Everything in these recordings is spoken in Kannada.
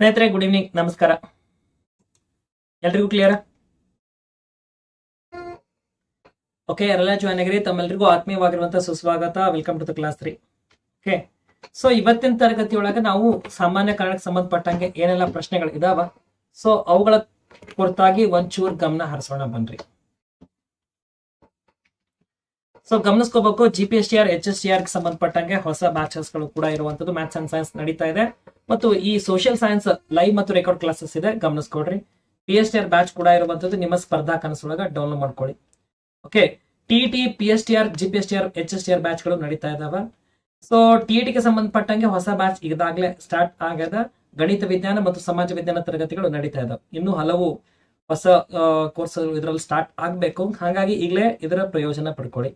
ಸ್ನೇಹಿತರೆ ಗುಡ್ ಈವ್ನಿಂಗ್ ನಮಸ್ಕಾರ. ಎಲ್ರಿಗೂ ಕ್ಲಿಯರ್ ಓಕೆ ಎಲ್ಲ ಜಾಯ್ನ್ ಆಗಿರಿ ತಮ್ಮೆಲ್ರಿಗೂ ಆತ್ಮೀಯವಾಗಿರುವಂತಹ ಸುಸ್ವಾಗತ. Welcome to the class three okay so ಇವತ್ತಿನ ತರಗತಿಯೊಳಗೆ ನಾವು ಸಾಮಾನ್ಯ ಕಾರಣಕ್ಕೆ ಸಂಬಂಧಪಟ್ಟಂಗೆ ಏನೆಲ್ಲ ಪ್ರಶ್ನೆಗಳು ಇದಾವ? ಸೊ ಅವುಗಳ ಕುರಿತಾಗಿ ಒಂಚೂರು ಗಮನ ಹರಿಸೋಣ, ಬನ್ರಿ. So ಗಮನಿಸ್ಕೋಬೇಕು G P S T R H S T R ಸಂಬಂಧಪಟ್ಟಂಗೆ ಹೊಸ ಬ್ಯಾಚಸ್ಗಳು ಕೂಡ ಇರುವಂತದ್ದು ಮ್ಯಾಥ್ಸ್ ಅಂಡ್ ಸೈನ್ಸ್ ನಡೀತಾ ಇದೆ. ಮತ್ತು ಈ ಸೋಷಿಯಲ್ ಸೈನ್ಸ್ ಲೈವ್ ಮತ್ತು ರೆಕಾರ್ಡ್ ಕ್ಲಾಸಸ್ ಇದೆ. ಗಮನಿಸ್ಕೊಡ್ರಿ P S T R batch ಕೂಡ ಇರುವಂತದ್ದು ನಿಮ್ಮ ಸ್ಪರ್ಧಾ ಕನಸೊಳಗ ಡೌನ್ಲೋಡ್ ಮಾಡ್ಕೊಳ್ಳಿ. Okay T T P S T R G P S T R H S T R ಬ್ಯಾಚ್ಗಳು ನಡೀತಾ ಇದಾವ. ಸೊ ಟಿ ಗೆ ಸಂಬಂಧಪಟ್ಟಂಗೆ ಹೊಸ ಬ್ಯಾಚ್ ಇದಾಗಲೇ ಸ್ಟಾರ್ಟ್ ಆಗ್ಯದ. ಗಣಿತ ವಿಜ್ಞಾನ ಮತ್ತು ಸಮಾಜ ವಿಜ್ಞಾನ ತರಗತಿಗಳು ನಡೀತಾ ಇದಾವೆ. ಇನ್ನು ಹಲವು ಹೊಸ ಕೋರ್ಸ್ ಇದರಲ್ಲಿ ಸ್ಟಾರ್ಟ್ ಆಗಬೇಕು. ಹಾಗಾಗಿ ಈಗಲೇ ಇದರ ಪ್ರಯೋಜನ ಪಡ್ಕೊಳ್ಳಿ.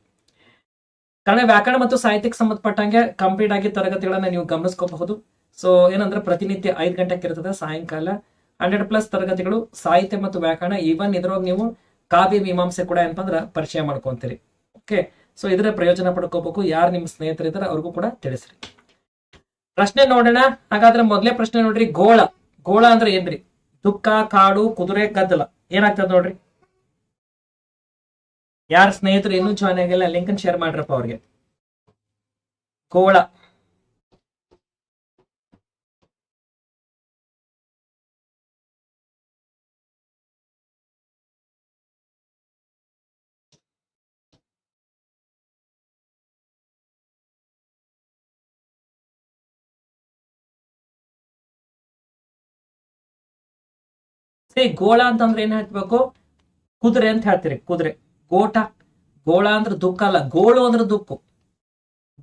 ಕನ್ನಡ ವ್ಯಾಕರಣ ಮತ್ತು ಸಾಹಿತ್ಯಕ್ಕೆ ಸಂಬಂಧಪಟ್ಟಂಗೆ ಕಂಪ್ಲೀಟ್ ಆಗಿ ತರಗತಿಗಳನ್ನ ನೀವು ಗಮನಿಸ್ಕೋಬಹುದು. ಸೊ ಏನಂದ್ರೆ ಪ್ರತಿನಿತ್ಯ ಐದು ಗಂಟೆಗೆ ಇರ್ತದೆ ಸಾಯಂಕಾಲ. ಹಂಡ್ರೆಡ್ ಪ್ಲಸ್ ತರಗತಿಗಳು ಸಾಹಿತ್ಯ ಮತ್ತು ವ್ಯಾಕರಣ ಈವನ್ ಇದ್ರೊಳಗೆ ನೀವು ಕಾವ್ಯ ಮೀಮಾಂಸೆ ಕೂಡ ಏನಪ್ಪಂದ್ರೆ ಪರಿಚಯ ಮಾಡ್ಕೊಂತೀರಿ. ಓಕೆ ಸೊ ಇದರ ಪ್ರಯೋಜನ ಪಡ್ಕೋಬೇಕು. ಯಾರು ನಿಮ್ಮ ಸ್ನೇಹಿತರಿದ್ದಾರೆ ಅವ್ರಿಗೂ ಕೂಡ ತಿಳಿಸ್ರಿ. ಪ್ರಶ್ನೆ ನೋಡೋಣ. ಹಾಗಾದ್ರೆ ಮೊದಲೇ ಪ್ರಶ್ನೆ ನೋಡ್ರಿ. ಗೋಳ. ಗೋಳ ಅಂದ್ರೆ ಏನ್ರಿ? ದುಃಖ, ಕಾಡು, ಕುದುರೆ, ಗದ್ದಲ. ಏನಾಗ್ತದ ನೋಡ್ರಿ? ಯಾರ ಸ್ನೇಹಿತರು ಇನ್ನೂ ಜಾಯ್ನ್ ಆಗಿಲ್ಲ ಲಿಂಕ್ ಶೇರ್ ಮಾಡ್ರಪ್ಪ ಅವ್ರಿಗೆ. ಕೋಳ ಸರಿ ಗೋಳ ಅಂತಂದ್ರೆ ಏನ್ ಹೇಳ್ಬೇಕು? ಕುದುರೆ ಅಂತ ಹೇಳ್ತೀರಿ, ಕುದುರೆ. ಗೋಟ ಗೋಳ ಅಂದ್ರೆ ದುಃಖ ಅಲ್ಲ, ಗೋಳು ಅಂದ್ರೆ ದುಃಖ.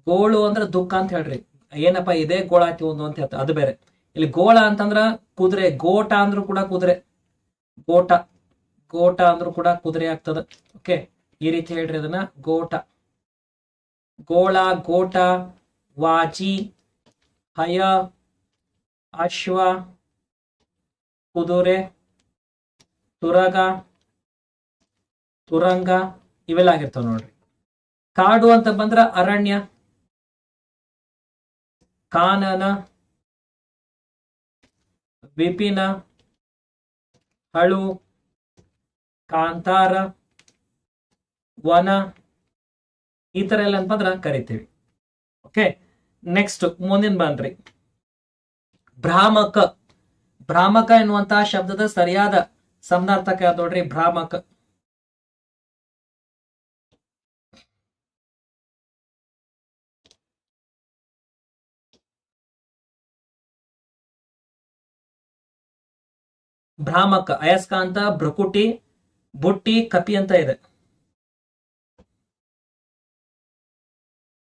ಗೋಳು ಅಂದ್ರೆ ದುಃಖ ಅಂತ ಹೇಳ್ರಿ. ಏನಪ್ಪ, ಇದೇ ಗೋಳ ಆಯ್ತು ಒಂದು ಅಂತ ಹೇಳ್ತಾರೆ. ಅದು ಬೇರೆ. ಇಲ್ಲಿ ಗೋಳ ಅಂತಂದ್ರ ಕುದುರೆ, ಗೋಟ ಅಂದ್ರೂ ಕೂಡ ಕುದುರೆ. ಗೋಟ ಗೋಟ ಅಂದ್ರೂ ಕೂಡ ಕುದುರೆ ಆಗ್ತದ. ಓಕೆ ಈ ರೀತಿ ಹೇಳ್ರಿ ಅದನ್ನ, ಗೋಟ. ಗೋಳ, ಗೋಟ ವಾಜಿ ಹಯ, ಅಶ್ವ, ಕುದುರೆ, ತುರಗ. ತುರಂಗ ಇವೆಲ್ಲ ಆಗಿರ್ತಾವ ನೋಡ್ರಿ. ಕಾಡು ಅಂತ ಬಂದ್ರ ಅರಣ್ಯ, ಕಾನನ ವಿಪಿನ ಹಳು, ಕಾಂತಾರ, ವನ, ಈ ತರ ಎಲ್ಲ ಅಂತಂದ್ರ ಕರಿತೀವಿ. ಓಕೆ ನೆಕ್ಸ್ಟ್ ಮುಂದಿನ ಬನ್ರಿ ಭ್ರಾಮಕ. ಭ್ರಾಮಕ ಎನ್ನುವಂತಹ ಶಬ್ದದ ಸರಿಯಾದ ಸಮನಾರ್ಥಕ ನೋಡ್ರಿ? ಭ್ರಾಮಕ. ಭ್ರಾಮಕ, ಅಯಸ್ಕಾಂತ, ಭ್ರಕುಟಿ, ಬುಟ್ಟಿ, ಕಪಿ ಅಂತ ಇದೆ.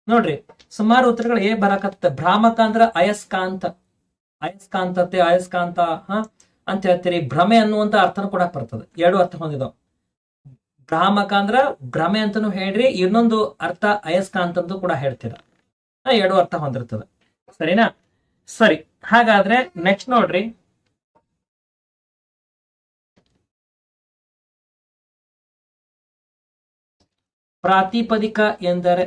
ನೋಡ್ರಿ, ಸುಮಾರು ಉತ್ತರಗಳು ಏ ಬರಕತ್ತ? ಭ್ರಾಮಕ ಅಂದ್ರ ಅಯಸ್ಕಾಂತ. ಅಯಸ್ಕಾಂತತೆ, ಅಯಸ್ಕಾಂತ, ಹ? ಅಂತ ಹೇಳ್ತೀರಿ. ಭ್ರಮೆ ಅನ್ನುವಂತ ಅರ್ಥನ ಕೂಡ ಬರ್ತದೆ. ಎರಡು ಅರ್ಥ ಹೊಂದಿದಾವ. ಭ್ರಾಮಕ ಅಂದ್ರ ಭ್ರಮೆ ಅಂತಾನು ಹೇಳ್ರಿ, ಇನ್ನೊಂದು ಅರ್ಥ ಅಯಸ್ಕಾಂತ ಅಂತ ಕೂಡ ಹೇಳ್ತೀರ. ಎರಡು ಅರ್ಥ ಹೊಂದಿರ್ತದೆ. ಸರಿನಾ? ಸರಿ, ಹಾಗಾದ್ರೆ ನೆಕ್ಸ್ಟ್ ನೋಡ್ರಿ. ಪ್ರಾತಿಪದಿಕ ಎಂದರೆ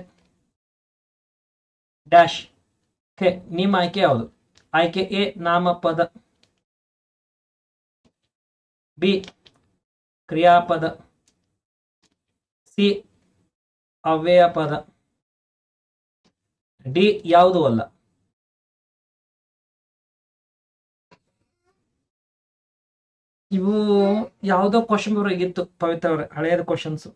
ಡ್ಯಾಶ್. ಓಕೆ ನಿಮ್ಮ ಆಯ್ಕೆ ಯಾವುದು? ಆಯ್ಕೆ ಎ, ನಾಮಪದ. ಬಿ, ಕ್ರಿಯಾಪದ. ಸಿ ಅವ್ಯಯ ಪದ ಡಿ, ಯಾವುದು ಅಲ್ಲ. ಇವು ಯಾವುದೋ ಕ್ವಶನ್ ಇತ್ತು ಪವಿತ್ರ ಅವ್ರೆ, ಹಳೆಯದ ಕ್ವಶನ್ಸ್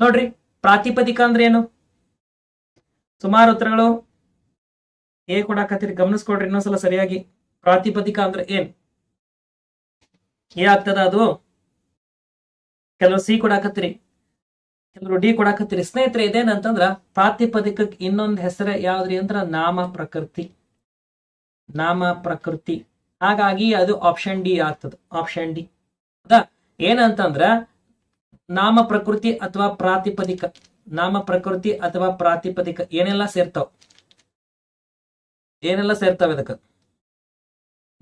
ನೋಡ್ರಿ, ಪ್ರಾತಿಪದಿಕ ಅಂದ್ರೆ ಏನು? ಸುಮಾರು ಉತ್ತರಗಳು ಏ ಕೊಡಾಕತ್ತೀರಿ, ಗಮನಿಸ್ಕೊಡ್ರಿ ಇನ್ನೊಂದ್ಸಲ ಸರಿಯಾಗಿ. ಪ್ರಾತಿಪದಿಕ ಅಂದ್ರೆ ಏನ್? ಏ ಆಗ್ತದ ಅದು? ಕೆಲವರು ಸಿ ಕೊಡಾಕತ್ತೀರಿ, ಕೆಲವರು ಡಿ ಕೊಡಾಕತ್ತೀರಿ. ಸ್ನೇಹಿತರೆ, ಇದೇನಂತಂದ್ರ ಪ್ರಾತಿಪದಿಕಕ್ಕೆ ಇನ್ನೊಂದು ಹೆಸರೇ ಯಾವ್ದ್ರಿ ಅಂದ್ರ ನಾಮ ಪ್ರಕೃತಿ. ನಾಮ ಪ್ರಕೃತಿ. ಹಾಗಾಗಿ ಅದು ಆಪ್ಷನ್ ಡಿ ಆಗ್ತದ ಆಪ್ಷನ್ ಡಿ ಹೌದಾ? ಏನಂತಂದ್ರ ನಾಮ ಪ್ರಕೃತಿ ಅಥವಾ ಪ್ರಾತಿಪದಿಕ, ನಾಮ ಪ್ರಕೃತಿ ಅಥವಾ ಪ್ರಾತಿಪದಿಕ ಏನೆಲ್ಲ ಸೇರ್ತಾವ? ಏನೆಲ್ಲ ಸೇರ್ತಾವ ಇದಕ್ಕ?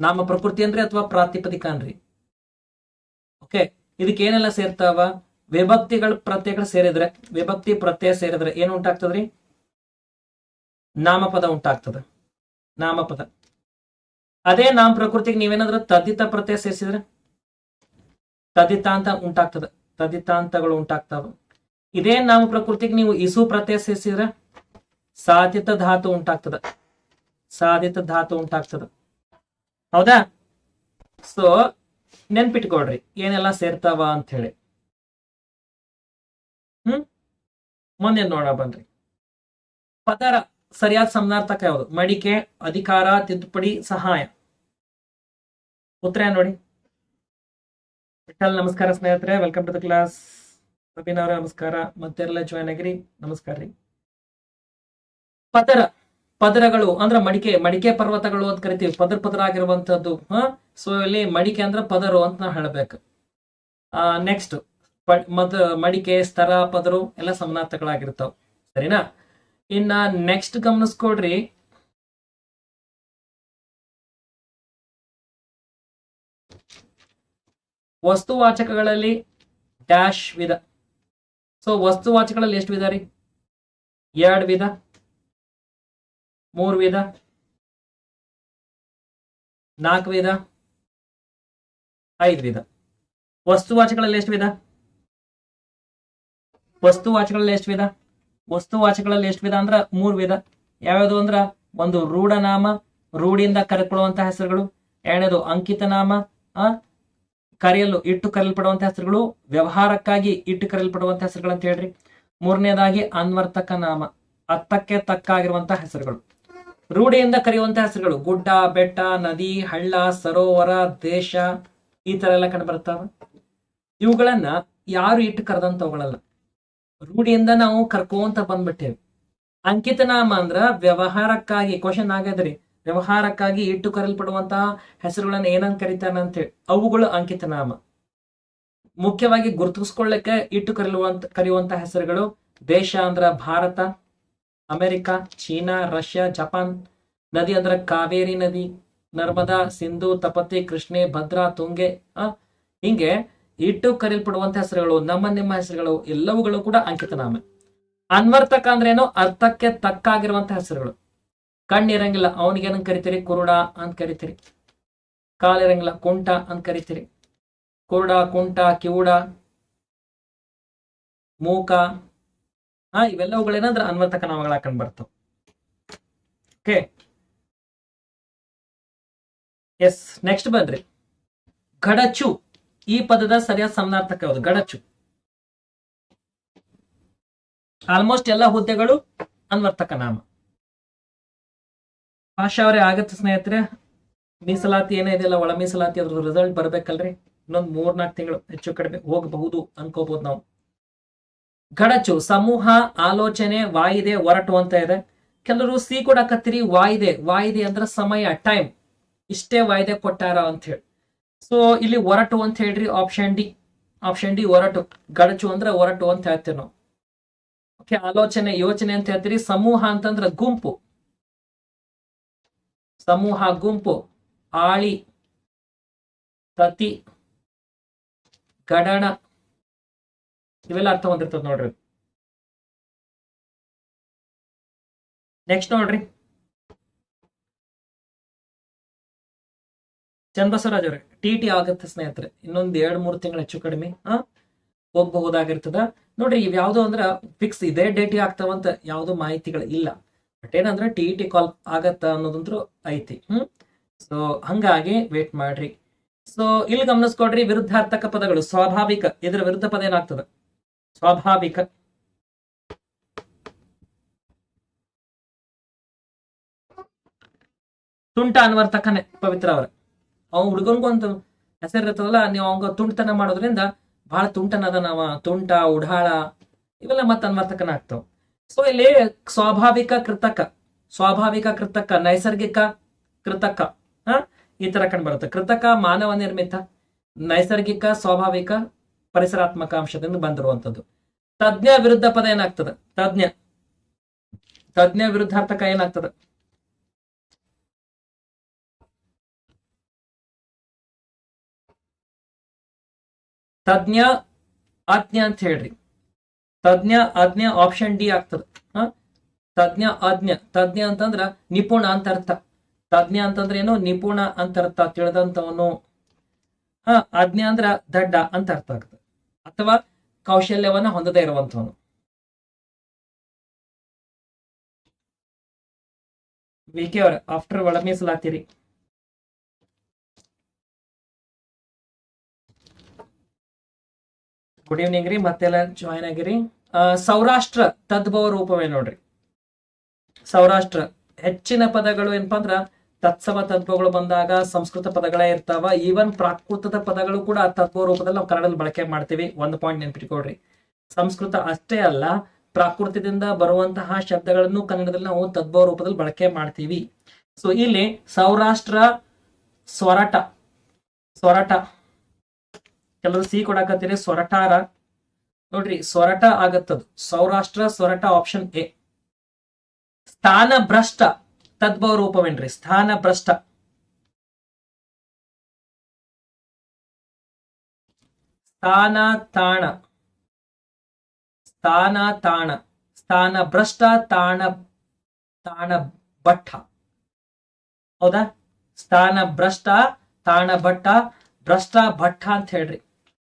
ನಾಮ ಪ್ರಕೃತಿ ಅನ್ರಿ ಅಥವಾ ಪ್ರಾತಿಪದಿಕ ಅನ್ರಿ? ಓಕೆ ಇದಕ್ಕೆ ಏನೆಲ್ಲ ಸೇರ್ತಾವ? ವಿಭಕ್ತಿಗಳು ಪ್ರತ್ಯಯಗಳು ಸೇರಿದ್ರೆ, ವಿಭಕ್ತಿ ಪ್ರತ್ಯಯ ಸೇರಿದ್ರೆ ಏನು ಉಂಟಾಗ್ತದ್ರಿ? ನಾಮಪದ ಉಂಟಾಗ್ತದ. ನಾಮಪದ. ಅದೇ ನಾಮ ಪ್ರಕೃತಿಗೆ ನೀವೇನಾದ್ರೂ ತದ್ದಿತ ಪ್ರತ್ಯಯ ಸೇರಿಸಿದ್ರೆ ತದ್ದಿತಾಂತ ಉಂಟಾಗ್ತದೆ. ತದ್ದಿತಾಂತಗಳು ಉಂಟಾಗ್ತಾವ. ಇದೇ ನಾಮ ಪ್ರಕೃತಿಗೆ ನೀವು ಇಸು ಪ್ರತ್ಯಯ ಸೇರಿಸಿದ್ರ ಸಾಧಿತ ಧಾತು ಉಂಟಾಗ್ತದ. ಸಾಧಿತ ಧಾತು ಉಂಟಾಗ್ತದ. ಹೌದಾ? ಸೊ ನೆನ್ಪಿಟ್ಕೊಳ್ರಿ, ಏನೆಲ್ಲ ಸೇರ್ತಾವ ಅಂತ ಹೇಳಿ ಹ್ಮ್? ಮುಂದೆ ನೋಡ ಬನ್ರಿ. ಪದರ ಸರಿಯಾದ ಸಮನಾರ್ಥಕ ಯಾವುದು? ಮಡಿಕೆ, ಅಧಿಕಾರ, ತಿದ್ದುಪಡಿ, ಸಹಾಯ. ಉತ್ತರ ನೋಡಿ? ವಿಠಲ್, ನಮಸ್ಕಾರ ಸ್ನೇಹಿತರೆ. Welcome to the class Praveen ಅವರ, ನಮಸ್ಕಾರ. ಮತ್ತೆಲ್ಲ ಜಾಯ್ನ್ ಆಗಿರಿ? ನಮಸ್ಕಾರ ರೀ. ಪದರ, ಪದರಗಳು ಅಂದ್ರ ಮಡಿಕೆ ಮಡಿಕೆ ಪರ್ವತಗಳು ಅಂತ ಕರಿತೀವಿ. ಪದರ ಪದರ ಆಗಿರುವಂತದ್ದು ಹ? ಸೊ ಇಲ್ಲಿ ಮಡಿಕೆ ಅಂದ್ರ ಪದರು ಅಂತ ನಾ ಹೇಳ್ಬೇಕು. ಆ ನೆಕ್ಸ್ಟ್ ಮತ್ ಮಡಿಕೆ ಸ್ತರ ಪದರು ಎಲ್ಲ ಸಮನಾರ್ಥಗಳಾಗಿರ್ತಾವ. ಸರಿನಾ? ಇನ್ನ ನೆಕ್ಸ್ಟ್ ಗಮನಿಸ್ಕೊಡ್ರಿ. ವಸ್ತುವಾಚಕಗಳಲ್ಲಿ ಡ್ಯಾಶ್ ವಿಧ. ಸೊ ವಸ್ತುವಾಚಕಗಳಲ್ಲಿ ಎಷ್ಟು ವಿಧ ರೀ? ಎರಡು ವಿಧ, ಮೂರು ವಿಧ, ನಾಲ್ಕು ವಿಧ, ಐದು ವಿಧ. ವಸ್ತುವಾಚಕಗಳಲ್ಲಿ ಎಷ್ಟು ವಿಧ? ವಸ್ತುವಾಚಕಗಳಲ್ಲಿ ಎಷ್ಟು ವಿಧ? ವಸ್ತುವಾಚಕಗಳಲ್ಲಿ ಎಷ್ಟು ವಿಧ ಅಂದ್ರ ಮೂರು ವಿಧ. ಯಾವ್ಯಾವುದು ಅಂದ್ರ? ಒಂದು ರೂಢನಾಮ, ರೂಢಿಯಿಂದ ಕರೆದುಕೊಳ್ಳುವಂತಹ ಹೆಸರುಗಳು. ಎರಡನೇದು ಅಂಕಿತನಾಮ, ಆ ಕರೆಯಲು ಇಟ್ಟು ಕರೆಯಲ್ಪಡುವಂತಹ ಹೆಸರುಗಳು, ವ್ಯವಹಾರಕ್ಕಾಗಿ ಇಟ್ಟು ಕರೆಯಲ್ಪಡುವಂತಹ ಹೆಸರುಗಳು ಅಂತ ಹೇಳ್ರಿ. ಮೂರನೇದಾಗಿ ಅನ್ವರ್ತಕ ನಾಮ ಅರ್ಥಕ್ಕೆ ತಕ್ಕ ಆಗಿರುವಂತಹ ಹೆಸರುಗಳು. ರೂಢಿಯಿಂದ ಕರೆಯುವಂತಹ ಹೆಸರುಗಳು, ಗುಡ್ಡ, ಬೆಟ್ಟ, ನದಿ, ಹಳ್ಳ, ಸರೋವರ, ದೇಶ, ಈ ತರ ಎಲ್ಲ ಕಂಡು ಬರ್ತಾವ ಇವುಗಳನ್ನ ಯಾರು ಇಟ್ಟು ಕರೆದಂತವುಗಳಲ್ಲ. ರೂಢಿಯಿಂದ ನಾವು ಕರ್ಕೊಂತ ಬಂದ್ಬಿಟ್ಟೇವೆ. ಅಂಕಿತ ನಾಮ ಅಂದ್ರ ವ್ಯವಹಾರಕ್ಕಾಗಿ ಕ್ವಶನ್ ಆಗದ್ರಿ ವ್ಯವಹಾರಕ್ಕಾಗಿ ಇಟ್ಟು ಕರೆಯಲ್ಪಡುವಂತಹ ಹೆಸರುಗಳನ್ನ ಏನಂತ ಕರೀತಾನ ಅಂತೇಳಿ ಅವುಗಳು ಅಂಕಿತನಾಮ. ಮುಖ್ಯವಾಗಿ ಗುರುತಿಸ್ಕೊಳ್ಳಕ್ಕೆ ಇಟ್ಟು ಕರೆಯುವಂತ ಕರೆಯುವಂತಹ ಹೆಸರುಗಳು ದೇಶ ಅಂದ್ರ Bharat, America, China, Russia, Japan, ನದಿ ಅಂದ್ರ ಕಾವೇರಿ ನದಿ, ನರ್ಮದಾ, ಸಿಂಧು, ತಪತಿ, ಕೃಷ್ಣೆ, ಭದ್ರಾ, ತುಂಗೆ, ಆ, ಹಿಂಗೆ ಇಟ್ಟು ಕರೆಯಲ್ಪಡುವಂತ ಹೆಸರುಗಳು, ನಮ್ಮ ನಿಮ್ಮ ಹೆಸರುಗಳು, ಎಲ್ಲವುಗಳು ಕೂಡ ಅಂಕಿತನಾಮ. ಅನ್ವರ್ತಕ ಅಂದ್ರೇನು? ಅರ್ಥಕ್ಕೆ ತಕ್ಕಾಗಿರುವಂತಹ ಹೆಸರುಗಳು. ಕಣ್ಣಿರಂಗಿಲ್ಲ, ಅವನಿಗೆ ಏನಂತ ಕರಿತೀರಿ? ಕುರುಡ ಅಂತ ಕರಿತೀರಿ. ಕಾಲಿರಂಗಿಲ್ಲ, ಕುಂಟ ಅಂತ ಕರಿತೀರಿ. ಕುರುಡ, ಕುಂಟ, ಕಿವುಡ, ಮೂಕ, ಹಾ ಇವೆಲ್ಲವುಗಳೇನಂದ್ರೆ ಅನ್ವರ್ತಕ ನಾಮಗಳ ಕಂಡು ಬರ್ತಾವ. ಓಕೆ ಎಸ್ ನೆಕ್ಸ್ಟ್ ಬನ್ರಿ ಗಡಚು. ಈ ಪದದ ಸರಿಯಾದ ಸಮನಾರ್ಥಕ ಯಾವುದು? ಗಡಚು. ಆಲ್ಮೋಸ್ಟ್ ಎಲ್ಲ ಹುದ್ದೆಗಳು ಅನ್ವರ್ತಕ ನಾಮ. ಭಾಷಾ ಅವರೇ ಆಗತ್ತೆ ಸ್ನೇಹಿತರೆ. ಮೀಸಲಾತಿ ಏನೇ ಇದೆಯಲ್ಲ ಒಳ ಮೀಸಲಾತಿ ಅದ್ರ ರಿಸಲ್ಟ್ ಬರ್ಬೇಕಲ್ರಿ. ಇನ್ನೊಂದ್ ಮೂರ್ನಾಲ್ಕು ತಿಂಗಳು ಹೆಚ್ಚು ಕಡಿಮೆ ಹೋಗಬಹುದು ಅನ್ಕೋಬಹುದು ನಾವು. ಗಡಚು, ಸಮೂಹ, ಆಲೋಚನೆ, ವಾಯಿದೆ ಹೊರಟು ಅಂತ ಇದೆ. ಕೆಲವರು ಸಿ ಕೊಡಕತ್ತೀರಿ, ವಾಯಿದೆ. ವಾಯಿದೆ ಅಂದ್ರೆ ಸಮಯ ಟೈಮ್ ಇಷ್ಟೇ ವಾಯಿದೆ ಕೊಟ್ಟಾರ ಅಂತ ಹೇಳಿ. ಸೊ ಇಲ್ಲಿ ಹೊರಟು ಅಂತ ಹೇಳ್ರಿ ಆಪ್ಷನ್ ಡಿ ಆಪ್ಷನ್ ಡಿ ಹೊರಟು ಗಡಚು ಅಂದ್ರೆ ಹೊರಟು ಅಂತ ಹೇಳ್ತೇವೆ ನಾವು. ಓಕೆ ಆಲೋಚನೆ, ಯೋಚನೆ ಅಂತ ಹೇಳ್ತೀರಿ. ಸಮೂಹ ಅಂತಂದ್ರೆ ಗುಂಪು. ಸಮೂಹ ಗುಂಪು, ಆಳಿ ಪ್ರತಿ ಗಡಣ, ಇವೆಲ್ಲ ಅರ್ಥ ಹೊಂದಿರ್ತದ ನೋಡ್ರಿ. ನೆಕ್ಸ್ಟ್ ನೋಡ್ರಿ. ಚಂದ್ರಬಸವರಾಜ್ ಅವ್ರೆ, ಟಿ ಟಿ ಆಗತ್ತೆ ಸ್ನೇಹಿತರೆ, ಇನ್ನೊಂದ್ ಎರಡ್ ಮೂರ್ ತಿಂಗಳು ಹೆಚ್ಚು ಕಡಿಮೆ, ಆ? ಹೋಗ್ಬಹುದಾಗಿರ್ತದ. ನೋಡ್ರಿ ಇವ್ ಯಾವ್ದು ಅಂದ್ರ ಫಿಕ್ಸ್ ಇದೇ ಡೇಟಿ ಆಗ್ತಾವಂತ ಯಾವ್ದು ಮಾಹಿತಿಗಳು ಇಲ್ಲ. ಬಟ್ ಏನಂದ್ರೆ ಟಿ ಟಿ ಕಾಲ್ ಆಗತ್ತ ಅನ್ನೋದಂದ್ರು ಐತಿ. ಹ್ಮ್? ಸೊ ಹಂಗಾಗಿ ವೇಟ್ ಮಾಡ್ರಿ. ಸೊ ಇಲ್ಲಿ ಗಮನಿಸ್ಕೊಡ್ರಿ ವಿರುದ್ಧಾರ್ಥಕ ಪದಗಳು. ಸ್ವಾಭಾವಿಕ. ಇದರ ವಿರುದ್ಧ ಪದ ಏನಾಗ್ತದ? ಸ್ವಾಭಾವಿಕ. ತುಂಟ ಅನ್ವರ್ತಕನೇ ಪವಿತ್ರ ಅವರ. ಅವ್ ಹುಡುಗನ್ಗೊಂದು ಹೆಸರು ಇರ್ತದಲ್ಲ, ನೀವು ಅವಂಗ ತುಂಟತನ ಮಾಡೋದ್ರಿಂದ ಬಹಳ ತುಂಟನದ ನಾವ. ತುಂಟ, ಉಡಾಳ, ಇವೆಲ್ಲ ಮತ್ತೆ ಅನ್ವರ್ತಕನ ಆಗ್ತಾವ. ಸೊ ಇಲ್ಲಿ ಸ್ವಾಭಾವಿಕ, ಕೃತಕ. ಸ್ವಾಭಾವಿಕ, ಕೃತಕ, ನೈಸರ್ಗಿಕ, ಕೃತಕ. ಈ ತರ ಕಂಡು ಬರುತ್ತೆ. ಕೃತಕ, ಮಾನವ ನಿರ್ಮಿತ, ನೈಸರ್ಗಿಕ, ಸ್ವಾಭಾವಿಕ, ಪರಿಸರಾತ್ಮಕ ಅಂಶದಿಂದ ಬಂದಿರುವಂತದ್ದು ತಜ್ಞ ವಿರುದ್ಧ ಪದ ಏನಾಗ್ತದ? ತಜ್ಞ. ತಜ್ಞ ವಿರುದ್ಧಾರ್ಥಕ ಏನಾಗ್ತದೆ? ತಜ್ಞ, ಆಜ್ಞ ಅಂತ ಹೇಳ್ರಿ. ತಜ್ಞ, ಅಜ್ಞ ಆಪ್ಷನ್ ಡಿ ಆಗ್ತದೆ. ತಜ್ಞ, ಅಜ್ಞ. ತಜ್ಞ ಅಂತಂದ್ರ ನಿಪುಣ ಅಂತ ಅರ್ಥ. ತಜ್ಞ ಅಂತಂದ್ರೆ ಏನು? ನಿಪುಣ ಅಂತ ಅರ್ಥ, ತಿಳಿದಂತವನು. ಹ, ಅಜ್ಞ ಅಂದ್ರ ದಡ್ಡ ಅಂತ ಅರ್ಥ ಆಗ್ತದೆ. ಅಥವಾ ಕೌಶಲ್ಯವನ್ನ ಹೊಂದದೇ ಇರುವಂತವನು. ವಿಕೆ ಅವ್ರ ಆಫ್ಟರ್ ಒಳ ಮೀಸಲಾತಿರಿ ಗುಡ್ ಈವ್ನಿಂಗ್ ರೀ, ಮತ್ತೆಲ್ಲ ಜಾಯ್ನ್ ಆಗಿರಿ. ಸೌರಾಷ್ಟ್ರ ತದ್ಭವ ರೂಪವೇ ನೋಡ್ರಿ. ಸೌರಾಷ್ಟ್ರ, ಹೆಚ್ಚಿನ ಪದಗಳು ಏನಪ್ಪಾ ಅಂದ್ರ ತತ್ಸವ ತದ್ಭವಗಳು ಬಂದಾಗ ಸಂಸ್ಕೃತ ಪದಗಳೇ ಇರ್ತಾವ. ಈವನ್ ಪ್ರಾಕೃತದ ಪದಗಳು ಕೂಡ ತತ್ವ ರೂಪದಲ್ಲಿ ನಾವು ಕನ್ನಡದಲ್ಲಿ ಬಳಕೆ ಮಾಡ್ತೀವಿ. ಒಂದು ಪಾಯಿಂಟ್ ನೆನ್ಪಿಟ್ಕೊಳ್ರಿ. ಸಂಸ್ಕೃತ ಅಷ್ಟೇ ಅಲ್ಲ, ಪ್ರಾಕೃತದಿಂದ ಬರುವಂತಹ ಶಬ್ದಗಳನ್ನು ಕನ್ನಡದಲ್ಲಿ ನಾವು ತದ್ಭವ ರೂಪದಲ್ಲಿ ಬಳಕೆ ಮಾಡ್ತೀವಿ. ಸೊ ಇಲ್ಲಿ ಸೌರಾಷ್ಟ್ರ ಸ್ವರಟ ಸ್ವರಟ ಕೆಲವರು ಸಿ ಕೊಡಾಕತ್ತೀರಿ ಸ್ವರಟಾರ ನೋಡ್ರಿ ಸ್ವರಟ ಆಗತ್ತದು. ಸೌರಾಷ್ಟ್ರ ಸ್ವರಟ ಆಪ್ಷನ್ ಎ ಸ್ಥಾನ ಭ್ರಷ್ಟ ತದ್ಭವ ರೂಪವೇನ್ರಿ? ಸ್ಥಾನ ಭ್ರಷ್ಟ ಸ್ಥಾನ ತಾಣ ಸ್ಥಾನ ತಾಣ ಸ್ಥಾನ ಭ್ರಷ್ಟ ತಾಣ ತಾಣ ಭಟ್ಟ ಹೌದಾ? ಸ್ಥಾನ ಭ್ರಷ್ಟ ತಾಣ ಭಟ್ಟ ಭ್ರಷ್ಟ ಭಟ್ಟ ಅಂತ ಹೇಳ್ರಿ.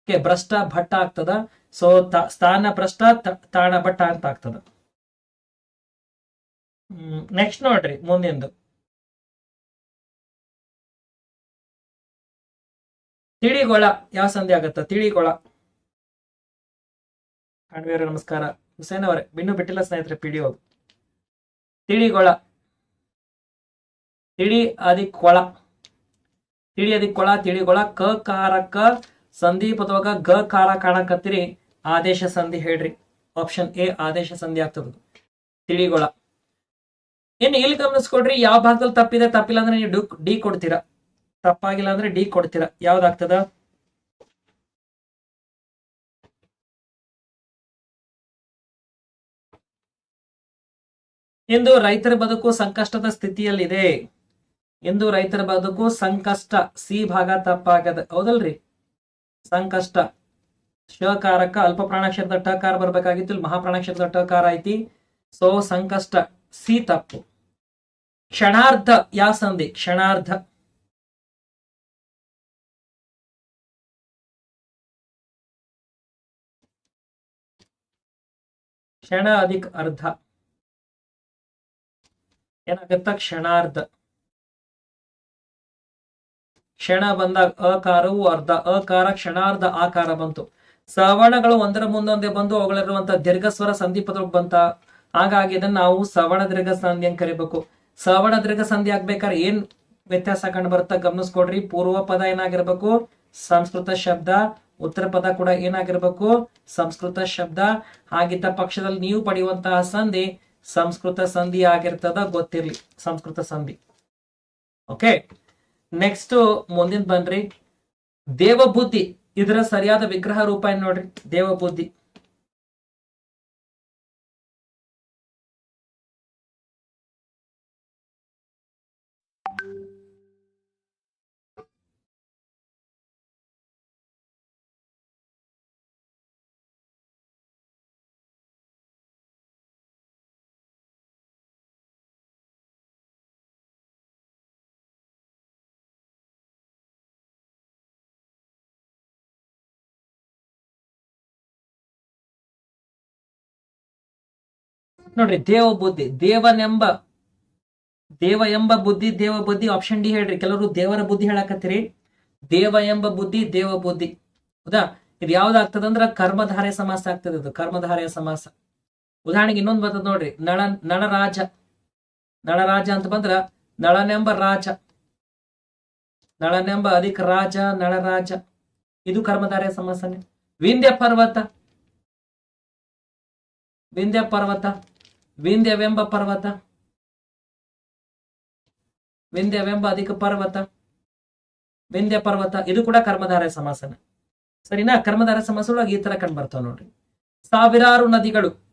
ಭ್ರಷ್ಟ ಭಟ್ಟ ಆಗ್ತದ, ಸೊ ಸ್ಥಾನ ಭ್ರಷ್ಟ ತಾಣ ಭಟ್ಟ ಅಂತ ಆಗ್ತದ. ನೆಕ್ಸ್ಟ್ ನೋಡ್ರಿ, ಮುಂದಿಂದು. ತಿಳಿಗೊಳ, ಯಾವ ಸಂಧಿ ಆಗತ್ತ? ತಿಳಿಗೊಳ. ಕಾಣ್ವೇರ ನಮಸ್ಕಾರ. ಹುಸೇನ್ ಅವರೇ ಬಿನ್ನು ಬಿಟ್ಟಿಲ್ಲ ಸ್ನೇಹಿತರೆ ಪಿಡಿಯೋ ತಿಳಿಗೊಳ. ತಿಳಿ ಅದಿ ಕೊಳ ತಿಳಿ ಅದಿ ಕೊಳ ತಿಳಿಗೊಳ, ಕ ಕಾರಕ ಸಂಧಿ ಪದವಾಗ ಗ ಕಾರ ಕಾಣಕತ್ತೀರಿ, ಆದೇಶ ಸಂಧಿ ಹೇಳ್ರಿ. ಆಪ್ಷನ್ ಎ ಆದೇಶ ಸಂಧಿ ಆಗ್ತದ. ತಿಳಿಗೊಳ. ಇನ್ನು ಇಲ್ಲಿ ಗಮನಿಸ್ಕೊಡ್ರಿ, ಯಾವ ಭಾಗದಲ್ಲಿ ತಪ್ಪಿದೆ, ತಪ್ಪಿಲ್ಲ ಅಂದ್ರೆ ನೀವು ಡು- ಕೊಡ್ತೀರಾ. ತಪ್ಪಾಗಿಲ್ಲ ಅಂದ್ರೆ ಡಿ ಕೊಡ್ತೀರಾ. ಯಾವ್ದಾಗ್ತದ? ಇಂದು ರೈತರ ಬದುಕು ಸಂಕಷ್ಟದ ಸ್ಥಿತಿಯಲ್ಲಿದೆ. ಇಂದು ರೈತರ ಬದುಕು ಸಂಕಷ್ಟ. ಸಿ ಭಾಗ ತಪ್ಪಾಗದ ಹೌದಲ್ರಿ? ಸಂಕಷ್ಟ. ಶಕಾರಕ್ಕ ಅಲ್ಪ ಪ್ರಾಣಾಕ್ಷರದ ಟಕಾರ ಬರ್ಬೇಕಾಗಿತ್ತು, ಇಲ್ಲಿ ಮಹಾಪ್ರಾಣಾಕ್ಷರದ ಟಕಾರ ಐತಿ. ಸೊ, ಸಂಕಷ್ಟ. ಸಿ, ತಪ್ಪು. ಕ್ಷಣಾರ್ಧ ಯಾವ ಸಂಧಿ ಕ್ಷಣಾರ್ಧ. ಕ್ಷಣ ಅಧಿಕ ಅರ್ಧ. ಏನಾಗತ್ತ? ಕ್ಷಣಾರ್ಧ. ಕ್ಷಣ ಬಂದಾಗ ಅಕಾರವು ಅರ್ಧ, ಅಕಾರ ಕ್ಷಣಾರ್ಧ ಆಕಾರ ಬಂತು. ಸವರ್ಣಗಳು ಒಂದರ ಮುಂದೊಂದೇ ಬಂದು ಅವುಗಳಿರುವಂತಹ ದೀರ್ಘಸ್ವರ ಸಂಧಿ ಪದ ಬಂತ. ಹಾಗಾಗಿ ಇದನ್ನ ನಾವು ಸವರ್ಣ ದೀರ್ಘ ಸಂಧಿ ಅಂತ ಕರಿಬೇಕು. ಸವರ್ಣ ದೀರ್ಘ ಸಂಧಿ ಆಗ್ಬೇಕಾದ್ರೆ ಏನ್ ವ್ಯತ್ಯಾಸ ಕಂಡು ಬರುತ್ತಾ ಗಮನಿಸ್ಕೊಡ್ರಿ. ಪೂರ್ವ ಪದ ಏನಾಗಿರ್ಬೇಕು? ಸಂಸ್ಕೃತ ಶಬ್ದ. ಉತ್ತರ ಪದ ಕೂಡ ಏನಾಗಿರ್ಬೇಕು? ಸಂಸ್ಕೃತ ಶಬ್ದ. ಹಾಗಿದ್ದ ಪಕ್ಷದಲ್ಲಿ ನೀವು ಪಡೆಯುವಂತಹ ಸಂಧಿ ಸಂಸ್ಕೃತ ಸಂಧಿ ಆಗಿರ್ತದ, ಗೊತ್ತಿರ್ಲಿ. ಸಂಸ್ಕೃತ ಸಂಧಿ. ಓಕೆ ನೆಕ್ಸ್ಟ್ ಮುಂದಿನ ಬನ್ರಿ ದೇವಬುದ್ಧಿ ಇದರ ಸರಿಯಾದ ವಿಗ್ರಹ ರೂಪ ಏನ್ ನೋಡ್ರಿ. ದೇವಬುದ್ಧಿ. ನೋಡ್ರಿ, ದೇವ ಬುದ್ಧಿ, ದೇವನೆಂಬ, ದೇವ ಎಂಬ ಬುದ್ಧಿ, ದೇವ ಬುದ್ಧಿ ಆಪ್ಷನ್ ಡಿ ಹೇಳ್ರಿ. ಕೆಲವರು ದೇವರ ಬುದ್ಧಿ ಹೇಳಕತ್ತೀರಿ. ದೇವ ಎಂಬ ಬುದ್ಧಿ, ದೇವ ಬುದ್ಧಿ. ಹೌದಾ? ಇದು ಯಾವ್ದಾಗ್ತದ ಅಂದ್ರ ಕರ್ಮಧಾರೆ ಸಮಾಸ ಆಗ್ತದೆ ಇದು, ಕರ್ಮಧಾರೆಯ ಸಮಾಸ. ಉದಾಹರಣೆಗೆ ಇನ್ನೊಂದು ಬರ್ತದ ನೋಡ್ರಿ, ನಳ, ನಳರಾಜ. ನಳರಾಜ ಅಂತ ಬಂದ್ರ ನಳನೆಂಬ ರಾಜ. ನಳನೆಂಬ ಅಧಿಕ ರಾಜ, ನಳರಾಜ. ಇದು ಕರ್ಮಧಾರೆಯ ಸಮಾಸನೆ. ವಿಂಧ್ಯ ಪರ್ವತ. ವಿಂಧ್ಯ ಪರ್ವತ. ವಿಂಧ್ಯವೆಂಬ ಪರ್ವತ. ವಿಂಧ್ಯವೆಂಬ ಅಧಿಕ ಪರ್ವತ. ವಿಂಧ್ಯ ಪರ್ವತ, ಇದು ಕೂಡ ಕರ್ಮಧಾರ ಸಮಾಸನ. ಸರಿನಾ? ಕರ್ಮಧಾರ ಸಮಾಸ ಈ ತರ ಕಂಡು ಬರ್ತಾವ ನೋಡ್ರಿ. ಸಾವಿರಾರು ನದಿಗಳು.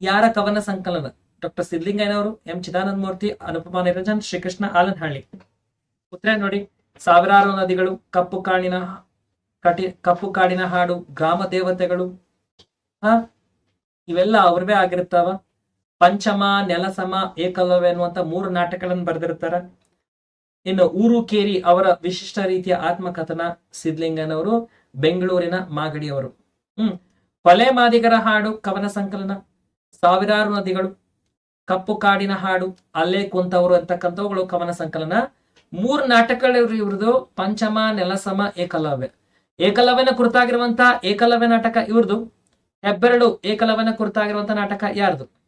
ಯಾರ ಕವನ ಸಂಕಲನ? ಡಾಕ್ಟರ್ ಸಿದ್ಲಿಂಗಯ್ಯನವರು ಎಂ. ಚಿದಾನಂದ ಮೂರ್ತಿ ಅನುಪಮಾ ನಿರಂಜನ್, ಶ್ರೀಕೃಷ್ಣ ಆಲನಹಳ್ಳಿ. ಉತ್ತರ ನೋಡಿ. ಸಾವಿರಾರು ನದಿಗಳು, ಕಪ್ಪು ಕಾಡಿನ ಕಟಿ, ಕಪ್ಪು ಕಾಡಿನ ಹಾಡು, ಗ್ರಾಮ ದೇವತೆಗಳು. ಹ? ಇವೆಲ್ಲ ಅವ್ರವೇ ಆಗಿರ್ತಾವ ಪಂಚಮ, ನೆಲಸಮ, ಏಕಲವ್ಯ ಅನ್ನುವಂತ ಮೂರು ನಾಟಕಗಳನ್ನು ಬರೆದಿರ್ತಾರ. ಇನ್ನು ಊರು ಕೇರಿ ಅವರ ವಿಶಿಷ್ಟ ರೀತಿಯ ಆತ್ಮಕಥನ ಸಿದ್ಲಿಂಗನವರು ಬೆಂಗಳೂರಿನ ಮಾಗಡಿಯವರು. ಹ್ಮ್. ಕೊಲೆ ಮಾದಿಗರ ಹಾಡು, ಕವನ ಸಂಕಲನ, ಸಾವಿರಾರು ನದಿಗಳು, ಕಪ್ಪು ಕಾಡಿನ ಹಾಡು, ಅಲ್ಲೇ ಕುಂತವರು ಅಂತಕ್ಕಂಥವುಗಳು ಕವನ ಸಂಕಲನ. ಮೂರು ನಾಟಕಗಳು ಇವ್ರದ್ದು, ಪಂಚಮ, ನೆಲಸಮ, ಏಕಲವ್ಯ. ಏಕಲವ್ಯನ ಕುರಿತಾಗಿರುವಂತಹ ಏಕಲವ್ಯ ನಾಟಕ ಇವ್ರದು ಹೆಬ್ಬೆರಳು ಏಕಲವ್ಯನ ಕುರಿತಾಗಿರುವಂತಹ ನಾಟಕ ಯಾರ್ದು?